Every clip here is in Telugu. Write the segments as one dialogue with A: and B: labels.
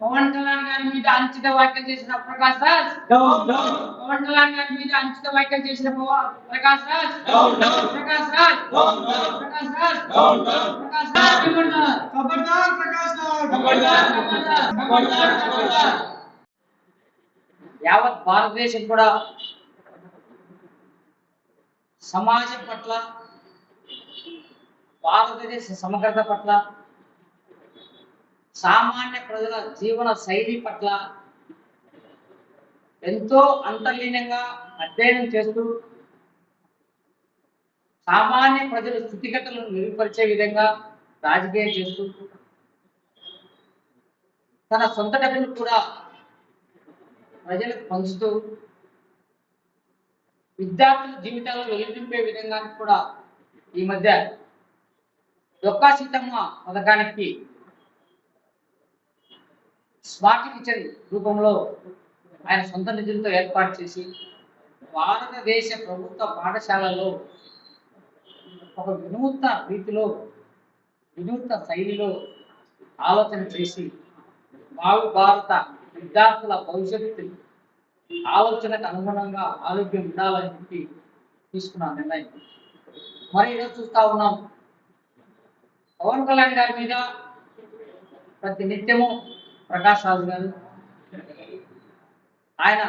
A: పవన్ కళ్యాణ్ గారి మీద అంచిత వ్యాఖ్యలు చేసిన ప్రకాష్ రాజ్?
B: Down down.
A: పవన్ కళ్యాణ్ గారి మీద అంచిత వ్యాఖ్యలు చేసిన ప్రకాష్ రాజ్? ఖబర్దార్
B: ఖబర్దార్
A: ఖబర్దార్ ఖబర్దార్ యావత్ భారతదేశం కూడా సమాజం పట్ల భారతదేశ సమగ్రత పట్ల సామాన్య ప్రజల జీవన శైలి పట్ల ఎంతో అంతర్లీనంగా అధ్యయనం చేస్తూ సామాన్య ప్రజల స్థితిగతులను మెరుగుపరిచే విధంగా రాజకీయం చేస్తూ తన సొంత డబ్బులు కూడా ప్రజలకు పంచుతూ విద్యార్థుల జీవితాలను వెలుగునింపే విధంగా కూడా ఈ మధ్య డొక్కా సీతమ్మ పథకానికి స్మార్ట్ కిచెన్ రూపంలో ఆయన సొంత నిధులతో ఏర్పాటు చేసి భారతదేశ ప్రభుత్వ పాఠశాలలో ఒక వినూత్న రీతిలో వినూత్న శైలిలో ఆలోచన చేసి భావి భారత విద్యార్థుల భవిష్యత్తు ఆలోచనకు అనుగుణంగా ఆరోగ్యం ఉండాలని చెప్పి తీసుకున్న నిర్ణయం. మరి ఈరోజు చూస్తా ఉన్నాం. పవన్ కళ్యాణ్ గారి మీద ప్రతి నిత్యము ప్రకాష్ రాజు గారు ఆయన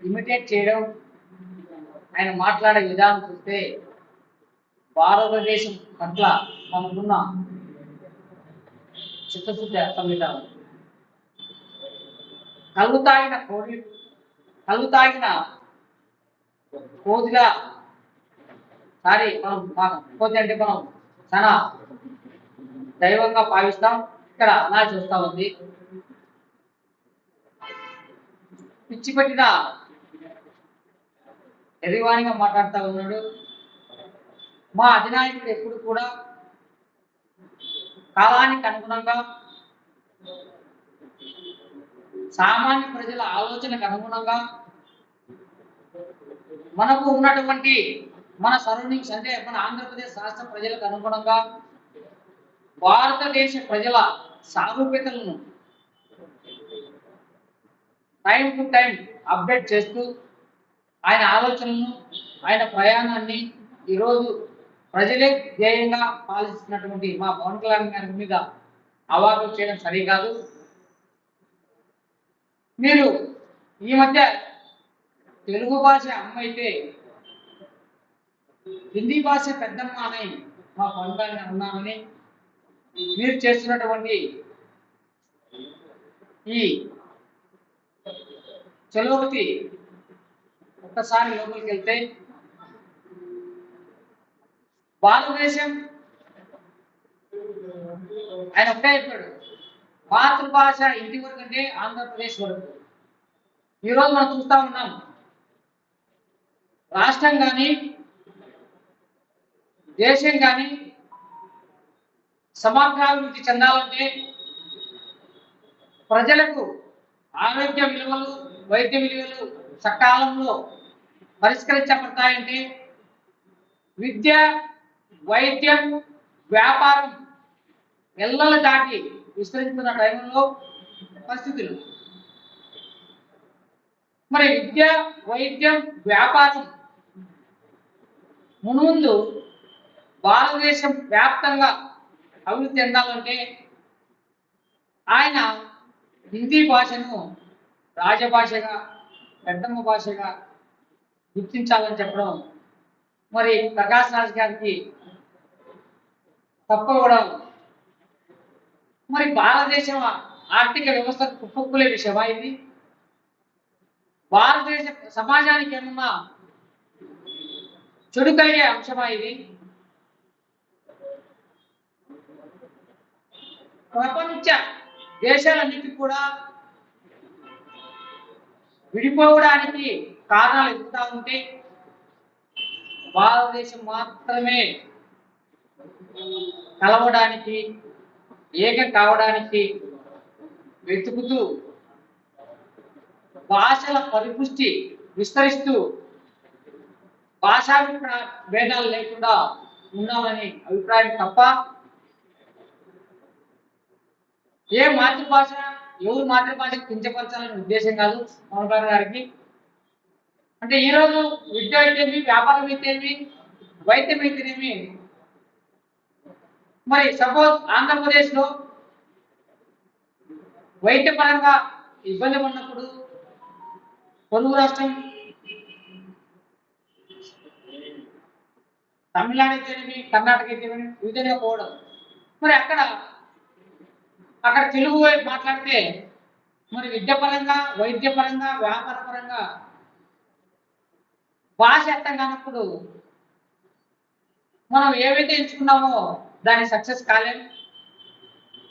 A: ఇమిటేట్ చేయడం ఆయన మాట్లాడే విధానం చూస్తే భారతదేశం పట్ల మనకున్న చిత్తశుద్ధి అర్థమవుతారు కళ్ళు తాగిన కోడి కళ్ళు తాగిన కోతిగా సారీ మనం మనం కోతి అంటే మనం చాలా దైవంగా భావిస్తాం. ఇక్కడ అలా చూస్తా ఉంది. పిచ్చి పెట్టిన ఎరివాణిగా మాట్లాడుతూ ఉన్నాడు. మా అధినాయకుడు ఎప్పుడు కూడా కాలానికి అనుగుణంగా సామాన్య ప్రజల ఆలోచనకు అనుగుణంగా మనకు ఉన్నటువంటి మన సరౌండింగ్స్ అంటే మన ఆంధ్రప్రదేశ్ రాష్ట్ర ప్రజలకు అనుగుణంగా భారతదేశ ప్రజల సారూప్యతలను టైం టు టైం అప్డేట్ చేస్తూ ఆయన ఆలోచనలను ఆయన ప్రయాణాన్ని ఈరోజు ప్రజలే ధ్యేయంగా పాలిస్తున్నటువంటి మా పవన్ కళ్యాణ్ గారి మీద అవార్డు చేయడం సరికాదు. మీరు ఈ మధ్య తెలుగు భాష అమ్మ అయితే హిందీ భాష పెద్దమ్మ అని మా పవన్ కళ్యాణ్ ఉన్నామని మీరు చేస్తున్నటువంటి ఈ చలోవతి ఒక్కసారి లోపలికి వెళ్తే. భారతదేశం ఆయన ఒకే చెప్పాడు. మాతృభాష ఇంటి వరకు అంటే ఆంధ్రప్రదేశ్ వరకు. ఈరోజు మనం చూస్తా ఉన్నాం. రాష్ట్రం కానీ దేశం కానీ సమగ్రాభివృద్ధి చెందాలంటే ప్రజలకు ఆరోగ్య విలువలు వైద్య విలువలు సకాలంలో పరిష్కరించబడతాయంటే విద్య వైద్యం వ్యాపారం ఎల్లలు దాటి విస్తరిస్తున్న టైంలో పరిస్థితులు. మరి విద్య వైద్యం వ్యాపారం మునుముందు భారతదేశం వ్యాప్తంగా అభివృద్ధి చెందాలంటే ఆయన హిందీ భాషను రాజభాషగా పెద్దమ్మ భాషగా గుర్తించాలని చెప్పడం మరి ప్రకాశ్ రాజ్ గారికి తప్పవడం మరి భారతదేశం ఆర్థిక వ్యవస్థ కుప్పకులే విషయమా ఇది? భారతదేశ సమాజానికి ఏమన్నా చెడు కలిగే అంశమా ఇది? ప్రపంచ దేశాలన్నిటికీ కూడా విడిపోవడానికి కారణాలు ఎదుగుతా ఉంటే భారతదేశం మాత్రమే కలవడానికి ఏకం కావడానికి వెతుకుతూ భాషల పరిపుష్టి విస్తరిస్తూ భాషా భేదాలు లేకుండా ఉన్నామని అభిప్రాయం తప్ప ఏ మాతృభాష ఎవరు మాతృభాషను కించపరచాలనే ఉద్దేశం కాదు పవన్ గారికి. అంటే ఈ రోజు విద్య అయితేమి వ్యాపారం అయితేమి వైద్యం అయితేనేమి మరి సపోజ్ ఆంధ్రప్రదేశ్లో వైద్యపరంగా ఇబ్బంది పడినప్పుడు పొరుగు రాష్ట్రం తమిళనాడు అయితేనేమి కర్ణాటక అయితేనేమి విధంగా పోవడం. మరి అక్కడ అక్కడ తెలుగు వైపు మాట్లాడితే మరి విద్యాపరంగా వైద్యపరంగా వ్యాపారపరంగా భాష అర్థం కానప్పుడు మనం ఏవైతే ఎంచుకున్నామో దాని సక్సెస్ కాలేము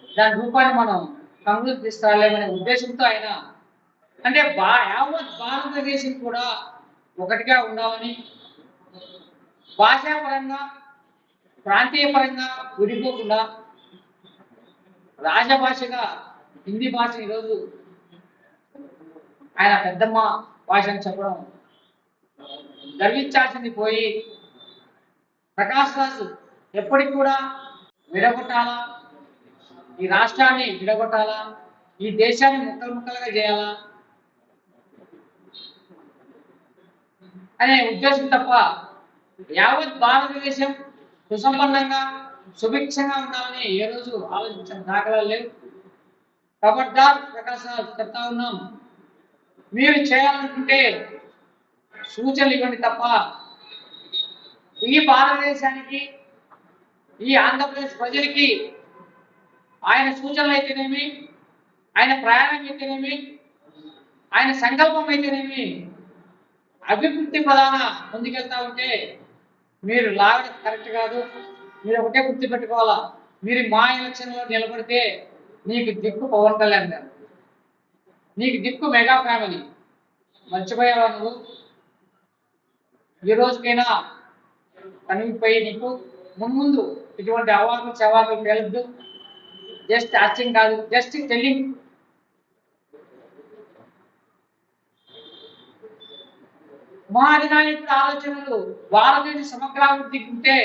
A: దాని రూపాన్ని మనం కంక్లూజ్ తీసుకురాలేమనే ఉద్దేశంతో ఆయన అంటే బా యావత్ భారతదేశం కూడా ఒకటిగా ఉండాలని భాషాపరంగా ప్రాంతీయ పరంగా విడిపోకుండా రాజభాషగా హిందీ భాష ఈరోజు ఆయన పెద్దమ్మ భాష అని చెప్పడం గర్వించాల్సింది పోయి ప్రకాష్ రాజు ఎప్పటికి కూడా విడగొట్టాలా? ఈ రాష్ట్రాన్ని విడగొట్టాలా? ఈ దేశాన్ని ముక్కలు ముక్కలుగా చేయాలా? అనే ఉద్దేశం తప్ప యావత్ భారతదేశం సుసంపన్నంగా సుభిక్షంగా ఉండాలని ఏ రోజు ఆలోచించిన దాఖలాలు లేవు. కబడ్దార్ ప్రకాశ్ చెప్తా ఉన్నాం. మీరు చేయాలనుకుంటే సూచనలు ఇవ్వండి తప్ప ఈ భారతదేశానికి ఈ ఆంధ్రప్రదేశ్ ప్రజలకి ఆయన సూచనలు అయితేనేమి ఆయన ప్రయాణం అయితేనేమి ఆయన సంకల్పం అయితేనేమి అభివృద్ధి ప్రధాన ముందుకెళ్తా ఉంటే మీరు లాగడం కరెక్ట్ కాదు. మీరు ఒకటే గుర్తు పెట్టుకోవాలా మీరు మా ఎలక్షన్లో నిలబడితే నీకు దిక్కు పవన్ కళ్యాణ్ గారు. నీకు దిక్కు మెగా ఫ్యామిలీ. మర్చిపోయావా నువ్వు? ఈ రోజుకైనా కనిగిపోయి నీకు మున్ముందు ఇటువంటి అవాకులు చవాకులు పేలద్దు జస్ట్ యాక్టింగ్ కాదు జస్ట్ టెల్లింగ్. మా అధినాయకుడి ఆలోచనలు భారతదేశ సమగ్రాభివృద్ధికి ఉంటే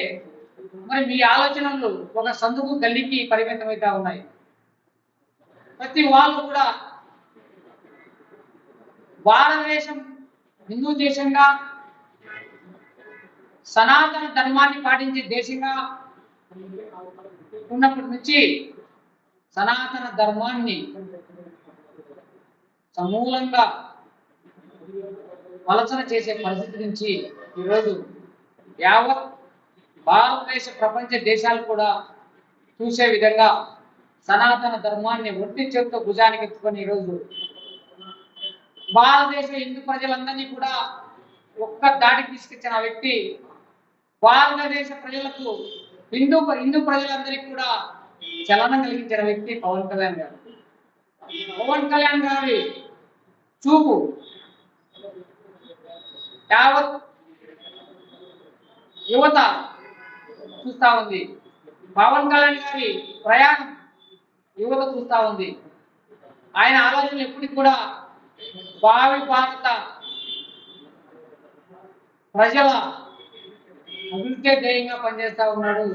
A: మరి మీ ఆలోచనలు ఒక సందుకు గల్లికి పరిమితమైతా ఉన్నాయి. ప్రతి వాళ్ళు కూడా భారతదేశం హిందూ దేశంగా సనాతన ధర్మాన్ని పాటించే దేశంగా ఉన్నప్పటి నుంచి సనాతన ధర్మాన్ని సమూలంగా వలసన చేసే పరిస్థితి నుంచి ఈరోజు యావత్ భారతదేశ ప్రపంచ దేశాలు కూడా చూసే విధంగా సనాతన ధర్మాన్ని వృత్తి చేతితో భుజానికి ఎత్తుకొని ఈరోజు భారతదేశ హిందూ ప్రజలందరినీ కూడా ఒక్క దాడికి తీసుకొచ్చిన వ్యక్తి భారతదేశ ప్రజలకు హిందూ హిందూ ప్రజలందరికీ కూడా చలనం కలిగించిన వ్యక్తి పవన్ కళ్యాణ్ గారు. పవన్ కళ్యాణ్ గారి చూపు యావత్ యువత చూస్తా ఉంది. పవన్ కళ్యాణ్ గారి ప్రయాణం యువత చూస్తా ఉంది. ఆయన ఆలోచనలు ఎప్పటికి కూడా భావి భారత ప్రజల అభివృద్ధి ధ్యేయంగా పనిచేస్తా ఉన్నాడు.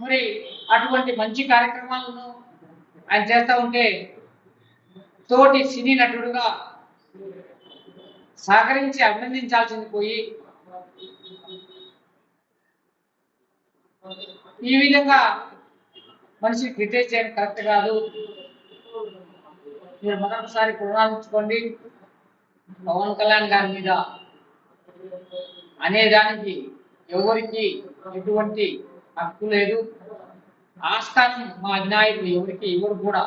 A: మరి అటువంటి మంచి కార్యక్రమాలను ఆయన చేస్తా ఉంటే తోటి సినీ నటుడుగా సహకరించి అభినందించాల్సింది పోయి ఈ విధంగా మనిషి క్రిటిసైజ్ చేయడం కరెక్ట్ కాదు. మీరు మొదటిసారి పునరాలించుకోండి పవన్ కళ్యాణ్ గారి మీద అనేదానికి ఎవరికి ఎటువంటి హక్కు లేదు. ఆస్థానం మా అధినాయకులు ఎవరికి ఎవరు కూడా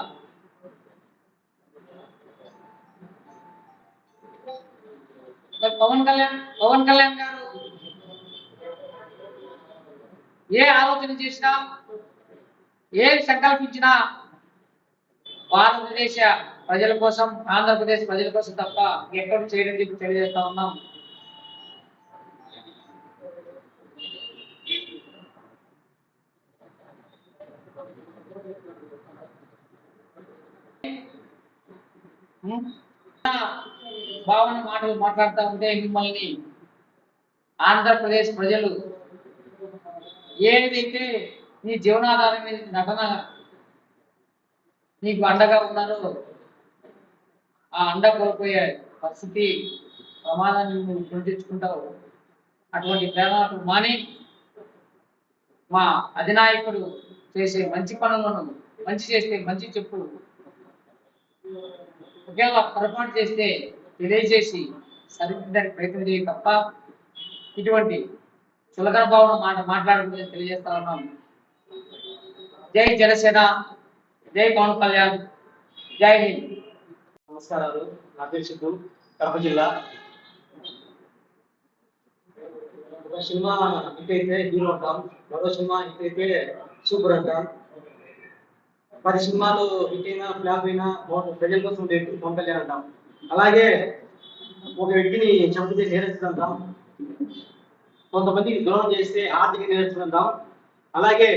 A: పవన్ కళ్యాణ్ పవన్ కళ్యాణ్ గారు ఏ ఆలోచన చేసినా ఏ సంకల్పించినా భారతదేశ ప్రజల కోసం ఆంధ్రప్రదేశ్ ప్రజల కోసం తప్ప ఎక్కడ చేయడం చెప్పి తెలియజేస్తా ఉన్నాం. భావన మాటలు మాట్లాడుతూ ఉంటే మిమ్మల్ని ఆంధ్రప్రదేశ్ ప్రజలు ఏదైతే నీ జీవనాధారం మీద నటన నీకు అండగా ఉన్నారో ఆ అండ కోల్పోయే పరిస్థితి ప్రమాదాన్ని నువ్వు గుర్తించుకుంటావు. అటువంటి ప్రేరణకు మాని మా అధినాయకుడు చేసే మంచి పనులను మంచి చేస్తే మంచి చెప్పు. ఒకవేళ పొరపాటు చేస్తే తెలియజేసి సరిదిద్దడానికి ప్రయత్నం చేయ తప్ప ఇటువంటి చులకన బాబు మాట మాట్లాడకూడదని తెలియజేస్తా ఉన్నాం జై జనసేన జై పవన్ కళ్యాణ్ జై హింద్.
C: నమస్కారాలు. నా పేరు సిద్ధు కడప జిల్లా. ఒక సినిమా హిట్ అయితే హీరో అంటాం మరో సినిమా హిట్ అయితే సూపర్ అంటాం పది సినిమాలు హిట్ అయినా ఫ్లాప్ అయినా ప్రజల కోసం ఉండే పవన్ కళ్యాణ్ అంటాం. అలాగే ఒక వ్యక్తిని చంపితే నేరస్తుంటాం కొంతమందికి ద్రోహం చేస్తే ఆర్థిక నేరస్తుడు అలాగే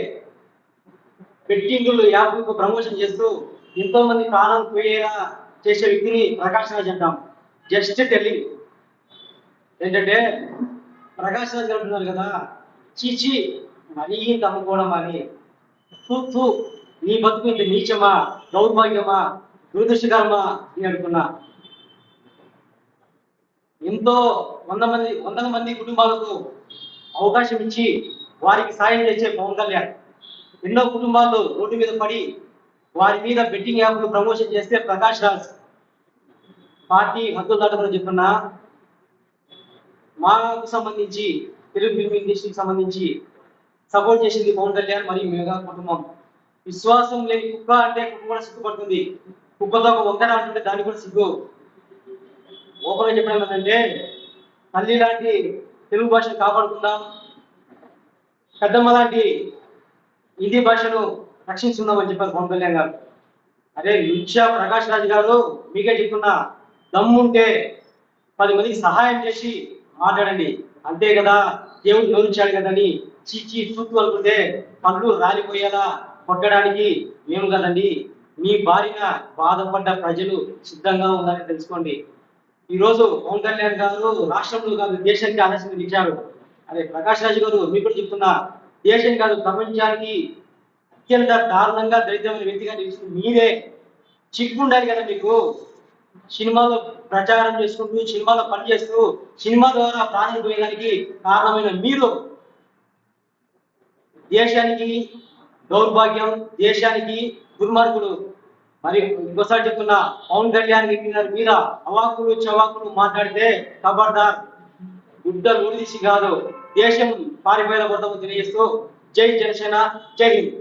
C: బెట్టింగులు యాప్ ప్రమోషన్ చేస్తూ ఎంతో మంది ప్రాణాలు పోయేలా చేసే వ్యక్తిని ప్రకాష్ రాజ్ అంటాం. Just telling. ఏంటంటే ప్రకాష్ రాజ్ గారు అంటున్నారు కదా చీచి మరీ తమ్ముకోవడం అని. ఫు, ఫు, నీ బతుకు ఇంత నీచమా దౌర్భాగ్యమా దురదృష్టకరమా అని అనుకున్నా ఎంతో వంద మంది వందల మంది కుటుంబాలకు అవకాశం ఇచ్చి వారికి సాయం చేసే పవన్ కళ్యాణ్. ఎన్నో కుటుంబాలు రోడ్డు మీద పడి వారి మీద బెట్టింగ్ యాప్లు ప్రమోషన్ చేస్తే ప్రకాష్ రాజ్ పార్టీ హద్దులు దాటమని చెప్తున్నా మాకు సంబంధించి తెలుగు ఫిల్మ్ ఇండస్ట్రీకి సంబంధించి సపోర్ట్ చేసింది పవన్ కళ్యాణ్ మరియు మెగా కుటుంబం. విశ్వాసం లేని కుక్క అంటే కుక్క కూడా సిగ్గుపడుతుంది. కుక్కతో ఒక వంకర అంటుంటే దాన్ని కూడా సిగ్గు. ఓపెన్ చెప్పడం ఏంటంటే తల్లి లాంటి తెలుగు భాషను కాపాడుకుందాం. పెద్దమ్మ లాంటి హిందీ భాషను రక్షిస్తున్నామని చెప్పారు పవన్ కళ్యాణ్ గారు. అదే లుచ్చా ప్రకాష్ రాజ్ గారు మీకే చెప్తున్నా దమ్ముంటే పది మందికి సహాయం చేసి మాట్లాడండి. అంతే కదా దేవుడు నోరించాడు కదని చీచి చూపు అనుకుంటే పళ్ళు రాలిపోయేలా కొట్టడానికి మేము కదండి. మీ బారిన బాధపడ్డ ప్రజలు సిద్ధంగా ఉన్నారని తెలుసుకోండి. ఈ రోజు పవన్ కళ్యాణ్ గారు రాష్ట్రంలో కాదు దేశానికి ఆదర్శంగా నిలిచారు. అదే ప్రకాష్ రాజు గారు మీకు కూడా చెప్తున్నా దేశం కాదు ప్రపంచానికి అత్యంత దారుణంగా దరిద్రమైన వ్యక్తిగా నిలిచింది మీరే. చిక్కుండాలి కదా మీకు? సినిమాలో ప్రచారం చేసుకుంటూ సినిమాలో పనిచేస్తూ సినిమా ద్వారా ప్రాణం పోయడానికి కారణమైన మీరు. దేశానికి దౌర్భాగ్యం దేశానికి దుర్మార్గులు. మరి ఇంకోసారి చెప్తున్నా పవన్ కళ్యాణ్ గారి మీద అవాకులు చవాకులు మాట్లాడితే ఖబర్దార్ గుడ్డ నూడిసి కాదు దేశం పారిపోయిన కొడతాము తెలియజేస్తూ జై జనసేన జై హింద్.